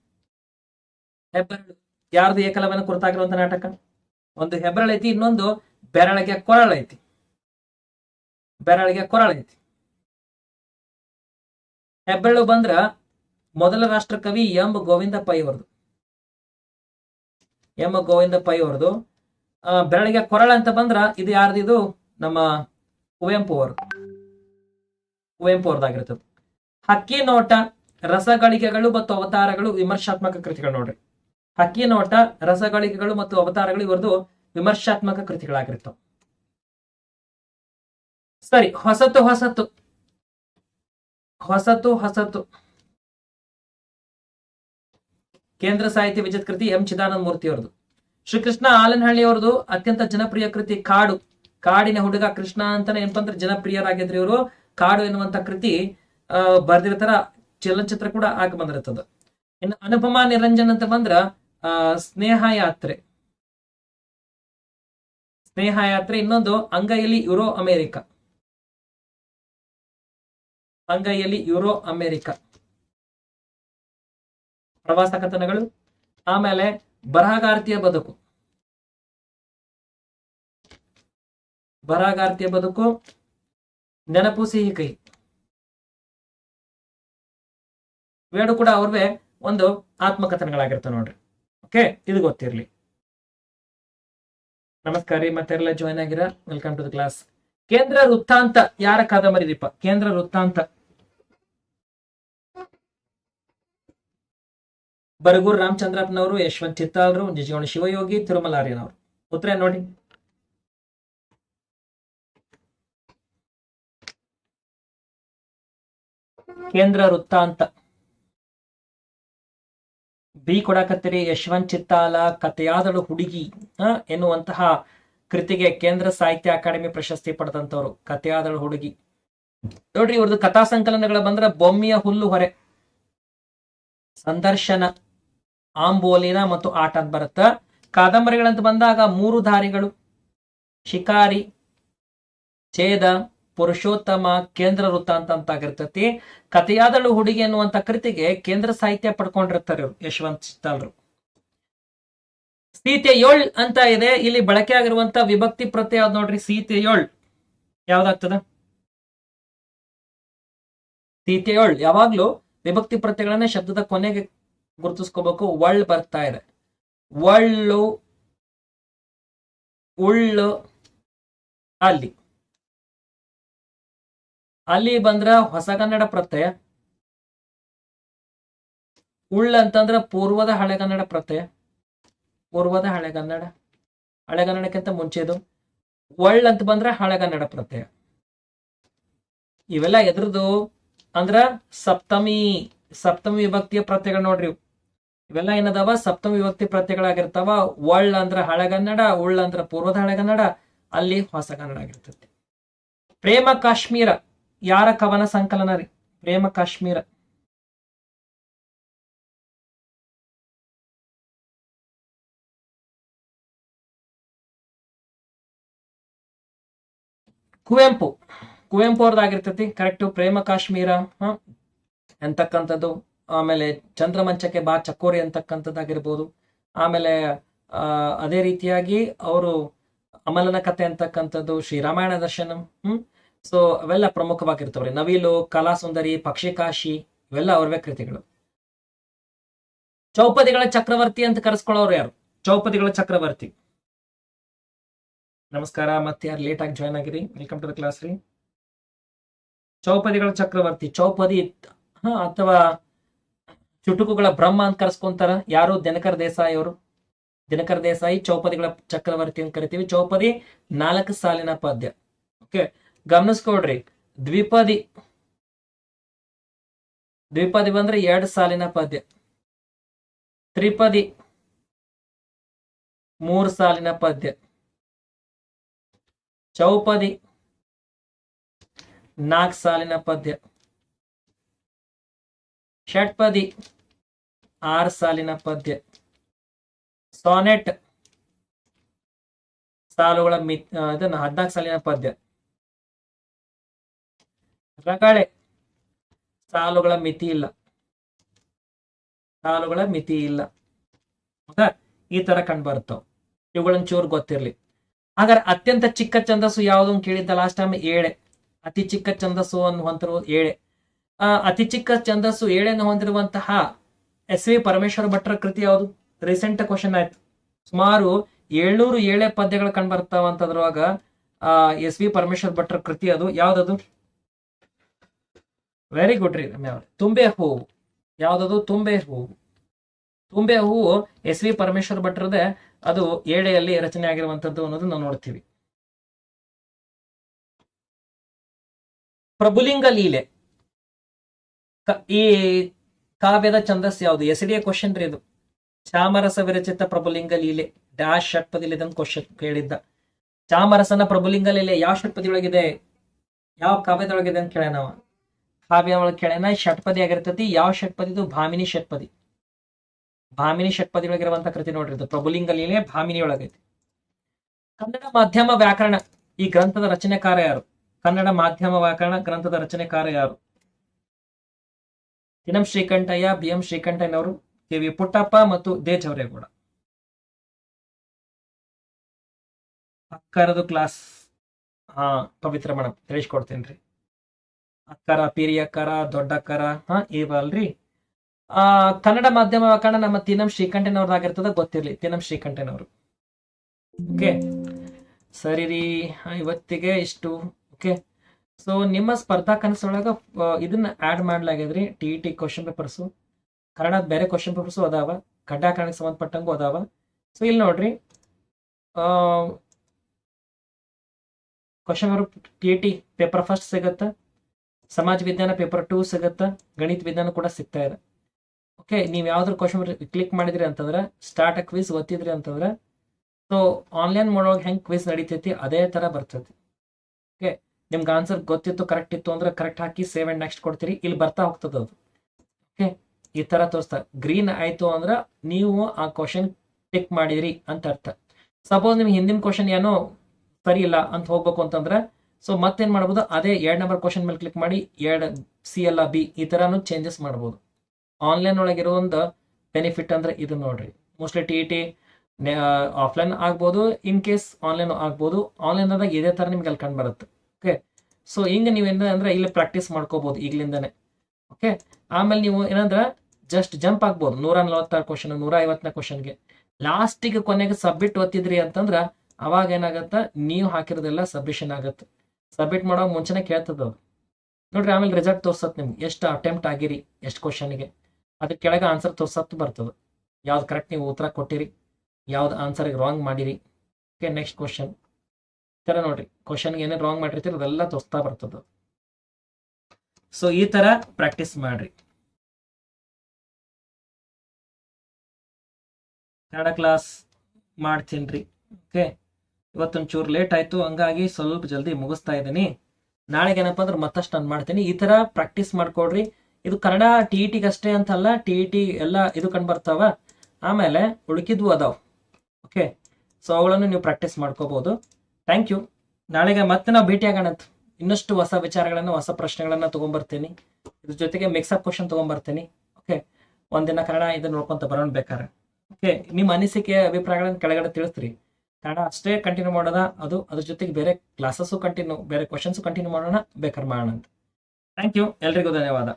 ಹೆಬ್ಬೆರಳು. ಯಾರ್ದು ಏಕಲವನ ಕುರಿತಾಗಿರುವಂತ ನಾಟಕ? ಒಂದು ಹೆಬ್ಬೆರಳು ಐತಿ ಇನ್ನೊಂದು ಬೆರಳಿಗೆ ಕೊರಳ ಐತಿ. ಬೆರಳಿಗೆ ಕೊರಳ ಐತಿ. ಹೆಬ್ಬೆರಳು ಬಂದ್ರ ಮೊದಲ ರಾಷ್ಟ್ರಕವಿ ಎಂ ಗೋವಿಂದ ಪೈ ಅವರದು ಎಂ ಗೋವಿಂದ ಪೈ ಅವರದು ಆ, ಬೆರಳಿಗೆ ಕೊರಳ ಅಂತ ಬಂದ್ರ ಇದು ಯಾರ್ದು ಇದು? ನಮ್ಮ ಕುವೆಂಪು ಅವರು ಕುವೆಂಪು ಅವ್ರದ್ದಾಗಿರ್ತದೆ ಹಕ್ಕಿ ನೋಟ ರಸಗಳಿಗೆಗಳು ಮತ್ತು ಅವತಾರಗಳು ವಿಮರ್ಶಾತ್ಮಕ ಕೃತಿಗಳು ನೋಡ್ರಿ. ಹಕ್ಕಿ ನೋಟ, ರಸಗಳಿಕೆಗಳು ಮತ್ತು ಅವತಾರಗಳು ಇವರದು ವಿಮರ್ಶಾತ್ಮಕ ಕೃತಿಗಳಾಗಿರ್ತವೆ ಸರಿ, ಹೊಸತು ಹೊಸತು. ಹೊಸತು ಹೊಸತು. ಕೇಂದ್ರ ಸಾಹಿತ್ಯ ವಿಜತ್ ಕೃತಿ ಎಂ. ಚಿದಾನಂದ ಮೂರ್ತಿ ಅವರದು ಶ್ರೀಕೃಷ್ಣ ಆಲನಹಳ್ಳಿ ಅವರದು ಅತ್ಯಂತ ಜನಪ್ರಿಯ ಕೃತಿ ಕಾಡು. ಕಾಡಿನ ಹುಡುಗ ಕೃಷ್ಣ ಅಂತಾನೆ ಏನಪ್ಪಂದ್ರೆ ಜನಪ್ರಿಯರಾಗಿದ್ರು ಇವರು. ಕಾಡು ಎನ್ನುವಂತ ಕೃತಿ ಅಹ್ ಬರ್ದಿರ್ತಾರ ಚಲನಚಿತ್ರ ಕೂಡ ಆಗಿ ಬಂದಿರ್ತದ ಇನ್ನು ಅನುಪಮ ನಿರಂಜನ್ ಅಂತ ಬಂದ್ರ ಸ್ನೇಹ ಯಾತ್ರೆ ಸ್ನೇಹ ಯಾತ್ರೆ ಇನ್ನೊಂದು ಅಂಗೈಯಲ್ಲಿ ಯುರೋ ಅಮೇರಿಕ. ಅಂಗೈಯಲ್ಲಿ ಯುರೋ ಅಮೇರಿಕ. ಪ್ರವಾಸ ಕಥನಗಳು, ಆಮೇಲೆ ಬರಹಗಾರ್ತಿಯ ಬದುಕು. ಬರಹಗಾರ್ತಿಯ ಬದುಕು, ನೆನಪು ಸಿಹಿ ಕೈ. ಇವೆರಡು ಕೂಡ ಅವ್ರವೇ ಒಂದು ಆತ್ಮಕಥನಗಳಾಗಿರ್ತವೆ ನೋಡ್ರಿ. ಓಕೆ, ಇದು ಗೊತ್ತಿರಲಿ. ನಮಸ್ಕಾರ ರೀ, ಮತ್ತೆಲ್ಲ ಜಾಯ್ನ್ ಆಗಿರ? ವೆಲ್ಕಮ್ ಟು ದ ಕ್ಲಾಸ್ ಕೇಂದ್ರ ವೃತ್ತಾಂತ, ಯಾರ ಕಾದಂಬರಿ ದೀಪ? ಕೇಂದ್ರ ವೃತ್ತಾಂತ. ಬರಗೂರು ರಾಮಚಂದ್ರಪ್ಪನವರು, ಯಶವಂತ್ ಚಿತ್ತಾಲ್ರು ನಿಜಗೌಡ ಶಿವಯೋಗಿ, ತಿರುಮಲಾರ್ಯನವರು. ಉತ್ತರ ನೋಡಿ. ಕೇಂದ್ರ ವೃತ್ತಾಂತ. ಬಿ ಕೊಡಕತ್ತಿರಿ ಯಶವಂತ್ ಚಿತ್ತಾಲ ಕಥೆಯಾದಳು ಹುಡುಗಿ ಎನ್ನುವಂತಹ ಕೃತಿಗೆ ಕೇಂದ್ರ ಸಾಹಿತ್ಯ ಅಕಾಡೆಮಿ ಪ್ರಶಸ್ತಿ ಪಡೆದಂತವ್ರು ಕಥೆಯಾದಳು ಹುಡುಗಿ. ನೋಡ್ರಿ ಇವ್ರದ್ದು ಕಥಾ ಸಂಕಲನಗಳು ಬಂದ್ರ ಬೊಮ್ಮಿಯ ಹುಲ್ಲು ಹೊರೆ. ಸಂದರ್ಶನ, ಆಂಬೋಲಿನ ಮತ್ತು ಆಟ ಅಂತ ಬರುತ್ತ. ಕಾದಂಬರಿಗಳಂತ ಬಂದಾಗ ಮೂರು ದಾರಿಗಳು ಶಿಕಾರಿ, ಛೇದ ಪುರುಷೋತ್ತಮ ಕೇಂದ್ರ ವೃತ್ತ ಅಂತ ಆಗಿರ್ತತಿ ಕಥೆಯಾದಳು ಹುಡುಗಿ ಅನ್ನುವಂತ ಕೃತಿಗೆ ಕೇಂದ್ರ ಸಾಹಿತ್ಯ ಪಡ್ಕೊಂಡಿರ್ತಾರೆ ಇವ್ರು, ಯಶವಂತ್ ಚಿತ್ತಾಲ್ರು. ಸೀತೆ ಯೋಳ್ ಅಂತ ಇದೆ. ಇಲ್ಲಿ ಬಳಕೆ ಆಗಿರುವಂತ ವಿಭಕ್ತಿ ಪ್ರತ್ಯ ಯಾವ್ದು ನೋಡ್ರಿ? ಸೀತೆ ಯೋಳ್ ಯಾವ್ದಾಗ್ತದ? ಸೀತೆ ಯಾವಾಗ್ಲೂ ವಿಭಕ್ತಿ ಪ್ರತ್ಯಗಳನ್ನ ಶಬ್ದದ ಕೊನೆಗೆ ಗುರುತಿಸ್ಕೋಬೇಕು. ಒಳ್ ಬರ್ತಾ ಇದೆ. ಒಳ್ಳು ಉಳ್ಳು, ಅಲ್ಲಿ. ಅಲ್ಲಿ ಬಂದ್ರ ಹೊಸಗನ್ನಡ ಪ್ರತ್ಯಯ ಉಳ್ಳ ಅಂತಂದ್ರ ಪೂರ್ವದ ಹಳೆಗನ್ನಡ ಪ್ರತ್ಯಯ, ಪೂರ್ವದ ಹಳೆಗನ್ನಡ ಹಳೆಗನ್ನಡಕ್ಕಿಂತ ಮುಂಚೆದು ಒಳ್ಳ ಅಂತ ಬಂದ್ರ ಹಳೆಗನ್ನಡ ಪ್ರತ್ಯಯ. ಇವೆಲ್ಲ ಎದ್ರದು ಅಂದ್ರ ಸಪ್ತಮಿ ಸಪ್ತಮಿ ವಿಭಕ್ತಿಯ ಪ್ರತ್ಯಯಗಳು ನೋಡ್ರಿ ಇವು. ಇವೆಲ್ಲ ಏನದಾವ? ಸಪ್ತಮಿ ವಿಭಕ್ತಿ ಪ್ರತ್ಯಯಗಳಾಗಿರ್ತಾವ. ಒಳ್ಳ ಅಂದ್ರ ಹಳೆಗನ್ನಡ ಉಳ್ಳ ಅಂದ್ರ ಪೂರ್ವದ ಹಳೆಗನ್ನಡ ಅಲ್ಲಿ ಹೊಸಗನ್ನಡ ಆಗಿರ್ತೈತಿ. ಪ್ರೇಮ ಕಾಶ್ಮೀರ. ಯಾರ ಕವನ ಸಂಕಲನ ರೀ? ಪ್ರೇಮ ಕಾಶ್ಮೀರ. ಕುವೆಂಪು. ಕುವೆಂಪು ಅವ್ರದ್ದಾಗಿರ್ತೈತಿ ಕರೆಕ್ಟ್ ಪ್ರೇಮ ಕಾಶ್ಮೀರ ಅಂತಕ್ಕಂಥದ್ದು. ಆಮೇಲೆ ಚಂದ್ರಮಂಚಕ್ಕೆ ಬಾ ಚಕೋರಿ ಅಂತಕ್ಕಂಥದ್ದಾಗಿರ್ಬೋದು. ಆಮೇಲೆ ಅದೇ ರೀತಿಯಾಗಿ ಅವರು ಅಮಲನ ಕಥೆ ಅಂತಕ್ಕಂಥದ್ದು ಶ್ರೀರಾಮಾಯಣ ದರ್ಶನಂ, ಹ್ಮ್? ಸೊ ಅವೆಲ್ಲ ಪ್ರಮುಖವಾಗಿರ್ತವ್ರಿ. ನವಿಲು, ಕಲಾ ಸುಂದರಿ, ಪಕ್ಷಿಕಾಶಿ, ಇವೆಲ್ಲ ಅವ್ರವೇ ಕೃತಿಗಳು. ಚೌಪದಿಗಳ ಚಕ್ರವರ್ತಿ ಅಂತ ಕರೆಸ್ಕೊಳ್ಳೋರು ಯಾರು? ಚೌಪದಿಗಳ ಚಕ್ರವರ್ತಿ. ನಮಸ್ಕಾರ ಮತ್ತೆ ಯಾರು ಲೇಟ್ ಆಗಿ ಜಾಯ್ನ್ ಆಗಿರಿ? ವೆಲ್ಕಮ್ ಟು ದ ಕ್ಲಾಸ್ ರೀ. ಚೌಪದಿಗಳ ಚಕ್ರವರ್ತಿ. ಚೌಪದಿ ಅಥವಾ ಚುಟುಕುಗಳ ಬ್ರಹ್ಮ ಅಂತ ಕರೆಸ್ಕೊಂತಾರ? ಯಾರು? ದಿನಕರ್ ದೇಸಾಯಿ ಅವರು? ದಿನಕರ್ ದೇಸಾಯಿ ಚೌಪದಿಗಳ ಚಕ್ರವರ್ತಿ ಅಂತ ಕರಿತೀವಿ. ಚೌಪದಿ ನಾಲ್ಕು ಸಾಲಿನ ಪದ್ಯ ಓಕೆ? ಗಮನಿಸ್ಕೊಡ್ರಿ ದ್ವಿಪದಿ. ದ್ವಿಪದಿ ಬಂದ್ರೆ ಎರಡ್ ಸಾಲಿನ ಪದ್ಯ. ತ್ರಿಪದಿ. ಮೂರ್ ಸಾಲಿನ ಪದ್ಯ. ಚೌಪದಿ. ನಾಲ್ಕು ಸಾಲಿನ ಪದ್ಯ. ಷಟ್ಪದಿ. ಆರು ಸಾಲಿನ ಪದ್ಯ. ಸಾನೆಟ್. ಸಾಲುಗಳ ಮಿ ಇದನ್ನ ಹದಿನಾಲ್ಕು ಸಾಲಿನ ಪದ್ಯ. ರಗಳೆ. ಸಾಲುಗಳ ಮಿತಿ ಇಲ್ಲ. ಸಾಲುಗಳ ಮಿತಿ ಇಲ್ಲ. ಹೌದಾ ಈ ತರ ಕಂಡು ಬರ್ತಾವ ಇವುಗಳನ್ನ ಚೂರು ಗೊತ್ತಿರ್ಲಿ. ಹಾಗಾದ್ರೆ ಅತ್ಯಂತ ಚಿಕ್ಕ ಛಂದಸ್ಸು ಯಾವುದು ಕೇಳಿದ್ದ ಲಾಸ್ಟ್ ಟೈಮ್ ಏಳೆ. ಅತಿ ಚಿಕ್ಕ ಛಂದಸ್ಸು ಅನ್ನು ಹೊಂದಿರುವ ಏಳೆ. ಅತಿ ಚಿಕ್ಕ ಛಂದಸ್ಸು ಏಳೆಯನ್ನು ಹೊಂದಿರುವಂತಹ ಎಸ್ ವಿ ಪರಮೇಶ್ವರ ಭಟ್ರ ಕೃತಿ ಯಾವುದು? ರೀಸೆಂಟ್ ಕ್ವಶನ್ ಆಯ್ತು. ಸುಮಾರು ಏಳ್ನೂರು ಏಳೆ ಪದ್ಯಗಳು ಕಂಡು ಬರ್ತಾವಂತದ್ರೊಳಗ, ಆ, ಎಸ್ ವಿ ಪರಮೇಶ್ವರ ಭಟ್ರ ಕೃತಿ ಅದು. ಯಾವ್ದದು? ವೆರಿ ಗುಡ್ ರೀ ರಮ್ಯ ಅವ್ರೆ. ತುಂಬೆ ಹೂವು. ಯಾವ್ದದು? ತುಂಬೆ ಹೂವು. ತುಂಬೆ ಹೂವು ಎಸ್ ವಿ ಪರಮೇಶ್ವರ ಭಟ್ರದೇ ಅದು ಏಳೆಯಲ್ಲಿ ರಚನೆ ಆಗಿರುವಂತದ್ದು ಅನ್ನೋದು ನಾವು ನೋಡ್ತೀವಿ. ಪ್ರಭುಲಿಂಗ ಲೀಲೆ. ಈ ಕಾವ್ಯದ ಛಂದಸ್ ಯಾವುದು? ಎಸ್ ಡಿ ಕ್ವಶನ್ ರೀ ಇದು. ಚಾಮರಸ ವಿರಚಿತ ಪ್ರಭುಲಿಂಗ ಲೀಲೆ. ಡ್ಯಾಶ್ ಷಟ್ಪದಿಲಿ ಇದನ್ನು ಕ್ವಶನ್ ಕೇಳಿದ್ದ. ಚಾಮರಸನ ಪ್ರಭುಲಿಂಗ ಲೀಲೆ ಯಾವ ಷಟ್ಪದಿ ಒಳಗಿದೆ ಯಾವ ಕಾವ್ಯದೊಳಗಿದೆ ಅಂತ ಕೇಳ ನಾವು. ಕಾವ್ಯ ಒಳಗೆ ಕೇಳ್ಯಾನ ಷಟ್ಪದಿ ಆಗಿರ್ತತಿ. ಯಾವ ಷಟ್ಪದಿ ಇದು? ಭಾಮಿನಿ ಷಟ್ಪದಿ. ಭಾಮಿನಿ ಷಟ್ಪದಿ ಒಳಗಿರುವಂತಹ ಕೃತಿ ನೋಡ್ರಿ ಇದು. ಪ್ರಭುಲಿಂಗ ಲೀಲೆ ಭಾಮಿನಿ ಒಳಗೈತಿ ಕನ್ನಡ ಮಾಧ್ಯಮ ವ್ಯಾಕರಣ. ಈ ಗ್ರಂಥದ ರಚನೆಕಾರ ಯಾರು? ಕನ್ನಡ ಮಾಧ್ಯಮ ವ್ಯಾಕರಣ ಗ್ರಂಥದ ರಚನೆಕಾರ ಯಾರು? ದಿನಂ ಶ್ರೀಕಂಠಯ್ಯ ಬಿ ಎಂ ಶ್ರೀಕಂಠಯ್ಯನವರು, ಕೆ ವಿ ಪುಟ್ಟಪ್ಪ ಮತ್ತು ದೇ ಚೌರೇಗೌಡ ಅಕ್ಕರದು ಕ್ಲಾಸ್ ಹಾ, ಪವಿತ್ರ ಮೇಡಮ್ ತಿಳಿಸ್ಕೊಡ್ತೇನ್ರಿ. ಅಕ್ಕರ, ಪಿರಿಯಕ್ಕರ, ದೊಡ್ಡಕ್ಕರ, ಹಾ ಇವಲ್ರಿ ಆ, ಕನ್ನಡ ಮಾಧ್ಯಮ ವ್ಯಾಕರಣ ನಮ್ಮ ತಿನಂ ಶ್ರೀಕಂಠನವ್ರದ್ದಾಗಿರ್ತದ, ಗೊತ್ತಿರ್ಲಿ, ತಿನಂ ಶ್ರೀಕಂಠನವರು. ಓಕೆ? ಸರಿ ರೀ ಇವತ್ತಿಗೆ ಇಷ್ಟು, ಓಕೆ? ಸೊ ನಿಮ್ಮ ಸ್ಪರ್ಧಾ ಕನಸೊಳಗ ಇದನ್ನ ಆಡ್ ಮಾಡ್ಲಾಗ್ಯದ್ರಿ ಟಿ ಟಿ ಕ್ವಶನ್ ಪೇಪರ್ಸು ಕನ್ನಡದ ಬೇರೆ ಕ್ವಶನ್ ಪೇಪರ್ಸು ಅದಾವ ಕಡ್ಡಾಕರಣಕ್ಕೆ ಸಂಬಂಧಪಟ್ಟಂಗೂ ಅದಾವ. ಸೊ ಇಲ್ಲಿ ನೋಡ್ರಿ question paper T T paper first ಸಿಗತ್ತ ಸಮಾಜ ವಿಜ್ಞಾನ ಪೇಪರ್ ಟೂ ಸಿಗುತ್ತೆ? ಗಣಿತ ವಿಜ್ಞಾನ ಕೂಡ ಸಿಗ್ತಾ ಇದೆ. ಓಕೆ ನೀವು ಯಾವ್ದಾದ್ರು ಕ್ವಶನ್ ಕ್ಲಿಕ್ ಮಾಡಿದ್ರಿ ಅಂತಂದ್ರೆ ಸ್ಟಾರ್ಟ್ ಕ್ವಿಸ್ ಒತ್ತಿದ್ರಿ ಅಂತಂದ್ರೆ ಸೊ ಆನ್ಲೈನ್ ಮಾಡೋವಾಗ ಹೆಂಗ್ ಕ್ವಿಸ್ ನಡೀತೈತಿ? ಅದೇ ತರ ಬರ್ತೈತಿ. ಓಕೆ ನಿಮ್ಗೆ ಆನ್ಸರ್ ಗೊತ್ತಿತ್ತು ಕರೆಕ್ಟ್ ಇತ್ತು ಅಂದ್ರೆ ಕರೆಕ್ಟ್ ಹಾಕಿ ಸೇವ್ ಅಂಡ್ ನೆಕ್ಸ್ಟ್ ಕೊಡ್ತೀರಿ. ಇಲ್ಲಿ ಬರ್ತಾ ಹೋಗ್ತದ ಅದು. ಓಕೆ ಈ ತರ ತೋರಿಸ್ತಾ. ಗ್ರೀನ್ ಆಯ್ತು ಅಂದ್ರೆ ನೀವು ಆ ಕ್ವಶನ್ ಟಿಕ್ ಮಾಡಿದ್ರಿ ಅಂತ ಅರ್ಥ. ಸಪೋಸ್ ನಿಮ್ಗೆ ಹಿಂದಿನ ಕ್ವಶನ್ ಏನೋ ಸರಿ ಇಲ್ಲ ಅಂತ ಹೋಗ್ಬೇಕು ಅಂತಂದ್ರೆ ಸೊ ಮತ್ತೇನು ಮಾಡ್ಬೋದು? ಅದೇ ಎರಡು ನಂಬರ್ ಕ್ವಶನ್ ಮೇಲೆ ಕ್ಲಿಕ್ ಮಾಡಿ, ಎರಡು ಸಿ ಎಲ್ ಬಿ ಈ ಥರನೂ ಚೇಂಜಸ್ ಮಾಡ್ಬೋದು. ಆನ್ಲೈನ್ ಒಳಗಿರೋ ಒಂದು ಬೆನಿಫಿಟ್ ಅಂದ್ರೆ ಇದು ನೋಡ್ರಿ. ಮೋಸ್ಟ್ಲಿ ಟಿ ಟಿ ಆಫ್ಲೈನ್ ಆಗ್ಬೋದು ಇನ್ ಕೇಸ್ ಆನ್ಲೈನ್ ಆಗ್ಬೋದು. ಆನ್ಲೈನ್ ಅಂದಾಗ ಇದೇ ತರ ನಿಮ್ಗೆ ಅಲ್ಲಿ ಕಂಡು ಬರುತ್ತೆ ಓಕೆ ಸೊ ಹಿಂಗೆ ನೀವೇನ ಅಂದ್ರೆ ಇಲ್ಲಿ ಪ್ರಾಕ್ಟೀಸ್ ಮಾಡ್ಕೋಬೋದು ಈಗ್ಲಿಂದಾನೆ. ಓಕೆ ಆಮೇಲೆ ನೀವು ಏನಂದ್ರೆ ಜಸ್ಟ್ ಜಂಪ್ ಆಗ್ಬೋದು. ನೂರ ನಲವತ್ತಾರು ಕ್ವಶನ್ ನೂರ ಐವತ್ತನೇ ಕ್ವಶನ್ಗೆ ಲಾಸ್ಟಿಗೆ ಕೊನೆಗೆ ಸಬ್ಮಿಟ್ ಒತ್ತಿದ್ರಿ ಅಂತಂದ್ರೆ ಅವಾಗ ಏನಾಗತ್ತ? ನೀವು ಹಾಕಿರೋದೆಲ್ಲ ಸಬ್ಮಿಷನ್ ಆಗತ್ತೆ. ಸಬ್ಮಿಟ್ ಮಾಡೋ ಮುಂಚೆನೇ ಕೇಳ್ತದ ನೋಡ್ರಿ ಆಮೇಲೆ ರಿಸಲ್ಟ್ ತೋರ್ಸತ್ ನಿಮ್ಗೆ. ಎಷ್ಟು ಅಟೆಂಪ್ಟ್ ಆಗಿರಿ, ಎಷ್ಟು ಕ್ವಶನ್ಗೆ ಅದ್ರ ಕೆಳಗೆ ಆನ್ಸರ್ ತೋರ್ಸತ್ ಬರ್ತದೆ. ಯಾವ್ದು ಕರೆಕ್ಟ್ ನೀವು ಉತ್ತರ ಕೊಟ್ಟಿರಿ, ಯಾವ್ದು ಆನ್ಸರ್ಗೆ ರಾಂಗ್ ಮಾಡಿರಿ. ಓಕೆ ನೆಕ್ಸ್ಟ್ ಕ್ವಶನ್ ಈ ಥರ ನೋಡ್ರಿ ಕ್ವಶನ್ಗೆ ಏನೇನು ರಾಂಗ್ ಮಾಡಿರ್ತೀರಿ ಅದೆಲ್ಲ ತೋರಿಸ್ತಾ ಬರ್ತದ. ಸೊ ಈ ತರ ಪ್ರಾಕ್ಟೀಸ್ ಮಾಡ್ರಿ. ಕನ್ನಡ ಕ್ಲಾಸ್ ಮಾಡ್ತೀನಿ ರೀ ಓಕೆ ಇವತ್ತೊಂಚೂರು ಲೇಟ್ ಆಯ್ತು, ಹಂಗಾಗಿ ಸ್ವಲ್ಪ ಜಲ್ದಿ ಮುಗಿಸ್ತಾ ಇದ್ದೀನಿ. ನಾಳೆಗೆ ಏನಪ್ಪ ಅಂದ್ರೆ ಮತ್ತಷ್ಟು ನಾನು ಮಾಡ್ತೀನಿ. ಈ ತರ ಪ್ರಾಕ್ಟೀಸ್ ಮಾಡ್ಕೊಡ್ರಿ. ಇದು ಕನ್ನಡ ಟಿ ಇ ಟಿಗಷ್ಟೇ ಅಷ್ಟೇ ಅಂತಲ್ಲ ಟಿ ಇ ಟಿ ಎಲ್ಲ ಇದು ಕಂಡು ಬರ್ತಾವ. ಆಮೇಲೆ ಉಳುಕಿದ್ವು ಅದಾವ. ಓಕೆ ಸೊ ಅವುಗಳನ್ನು ನೀವು ಪ್ರಾಕ್ಟೀಸ್ ಮಾಡ್ಕೋಬಹುದು ಥ್ಯಾಂಕ್ ಯು ನಾಳೆಗೆ ಮತ್ತೆ ನಾವು ಭೇಟಿ ಆಗೋಣ ಇನ್ನಷ್ಟು ಹೊಸ ವಿಚಾರಗಳನ್ನು, ಹೊಸ ಪ್ರಶ್ನೆಗಳನ್ನ ತಗೊಂಡ್ಬರ್ತೀನಿ ಇದ್ರ ಜೊತೆಗೆ ಮಿಕ್ಸಪ್ ಕ್ವಶನ್ ತಗೊಂಡ್ಬರ್ತೀನಿ ಓಕೆ ಒಂದಿನ ಕನ್ನಡ ಇದನ್ನ ನೋಡ್ಕೊಂತ ಬರೋಣ ಬೇಕಾರೆ ಓಕೆ ನಿಮ್ಮ ಅನಿಸಿಕೆ, ಅಭಿಪ್ರಾಯಗಳನ್ನು ಕೆಳಗಡೆ ತಿಳಿಸ್ರಿ. ಕನ್ನಡ ಅಷ್ಟೇ ಕಂಟಿನ್ಯೂ ಮಾಡೋದ ಅದು ಅದ್ರ ಜೊತೆಗೆ ಬೇರೆ ಕ್ಲಾಸಸ್ಸು ಕಂಟಿನ್ಯೂ ಬೇರೆ ಕ್ವಶನ್ಸು ಕಂಟಿನ್ಯೂ ಮಾಡೋಣ, ಬೇಕಾದ್ರೆ ಮಾಡೋಣ ಅಂತ. ಥ್ಯಾಂಕ್ ಯು ಎಲ್ರಿಗೂ ಧನ್ಯವಾದ.